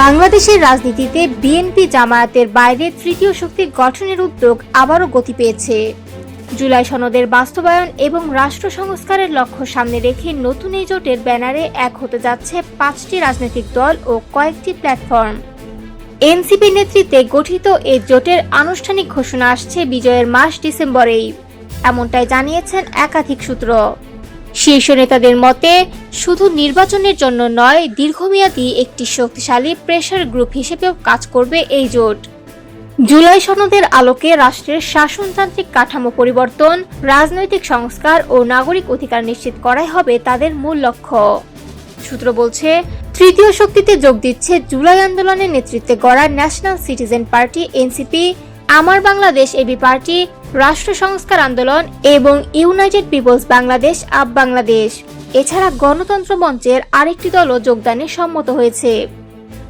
বাংলাদেশের রাজনীতিতে বিএনপি জামায়াতের বাইরে তৃতীয় শক্তি গঠনের উদ্যোগ আবারও গতি পেয়েছে। জুলাই সনদের বাস্তবায়ন এবং রাষ্ট্র সংস্কারের লক্ষ্য সামনে রেখে নতুন এই জোটের ব্যানারে এক হতে যাচ্ছে পাঁচটি রাজনৈতিক দল ও কয়েকটি প্ল্যাটফর্ম। এনসিপি নেতৃত্বে গঠিত এই জোটের আনুষ্ঠানিক ঘোষণা আসছে বিজয়ের মাস ডিসেম্বরেই। এমনটাই জানিয়েছেন একাধিক সূত্র। শীর্ষ নেতাদের মতে, শুধু নির্বাচনের জন্য নয়, দীর্ঘমেয়াদী একটি শক্তিশালী প্রেশার গ্রুপ হিসেবেও কাজ করবে এই জোট। জুলাই সনদের আলোকে রাষ্ট্রের শাসনতান্ত্রিক কাঠামো পরিবর্তন, রাজনৈতিক সংস্কার ও নাগরিক অধিকার নিশ্চিত করাই হবে তাদের মূল লক্ষ্য। সূত্র বলছে, তৃতীয় শক্তিতে যোগ দিচ্ছে জুলাই আন্দোলনের নেতৃত্বে গড়া ন্যাশনাল সিটিজেন পার্টি এনসিপি আমার বাংলাদেশ এবি পার্টি রাষ্ট্র সংস্কার আন্দোলন এবং United people's Bangladesh up Bangladesh. এছাড়া গণতন্ত্র মঞ্চের আরেকটি দলও যোগদানে সম্মত হয়েছে।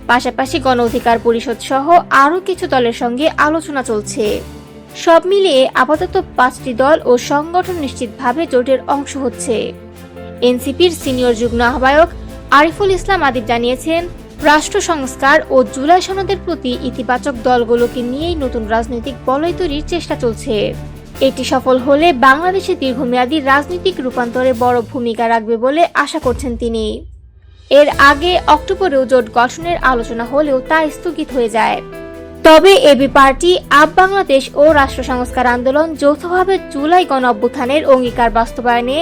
পাশাপাশি গণ অধিকার পরিষদ সহ আরও কিছু দলের সঙ্গে আলোচনা চলছে। সব মিলিয়ে আপাতত পাঁচটি দল ও সংগঠন নিশ্চিতভাবে জোটের অংশ হচ্ছে। এনসিপির সিনিয়র যুগ্ম আহ্বায়ক আরিফুল ইসলাম আদিব জানিয়েছেন রাষ্ট্র সংস্কার ও জুলাই সনদের প্রতি ইতিবাচক দলগুলোকে নিয়েই নতুন রাজনৈতিক বলয় তৈরির চেষ্টা চলছে। এটি সফল হলে বাংলাদেশে দীর্ঘমেয়াদী রাজনৈতিক রূপান্তরে বড় ভূমিকা রাখবে বলে আশা করছেন তিনি। এর আগে অক্টোবরেও জোট গঠনের আলোচনা হলেও তা স্থগিত হয়ে যায়। তবে এবি পার্টি আপ বাংলাদেশ ও রাষ্ট্র সংস্কার আন্দোলন যৌথভাবে জুলাই গণ অভ্যুত্থানের অঙ্গীকার বাস্তবায়নে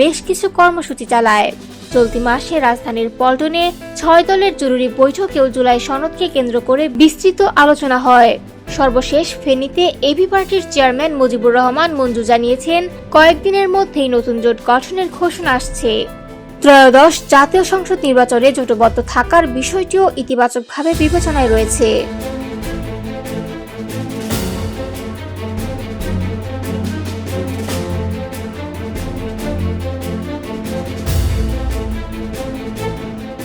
বেশ কিছু কর্মসূচি চালায়। চলতি মাসে রাজধানীর পল্টনে ছয় দলের জরুরি বৈঠকেও জুলাই সনদকে কেন্দ্র করে বিস্তৃত আলোচনা হয়। সর্বশেষ ফেনীতে এবি পার্টির চেয়ারম্যান মুজিবুর রহমান মঞ্জু জানিয়েছেন, কয়েকদিনের মধ্যেই নতুন জোট গঠনের ঘোষণা আসছে। ত্রয়োদশ জাতীয় সংসদ নির্বাচনে জোটবদ্ধ থাকার বিষয়টিও ইতিবাচকভাবে বিবেচনায় রয়েছে।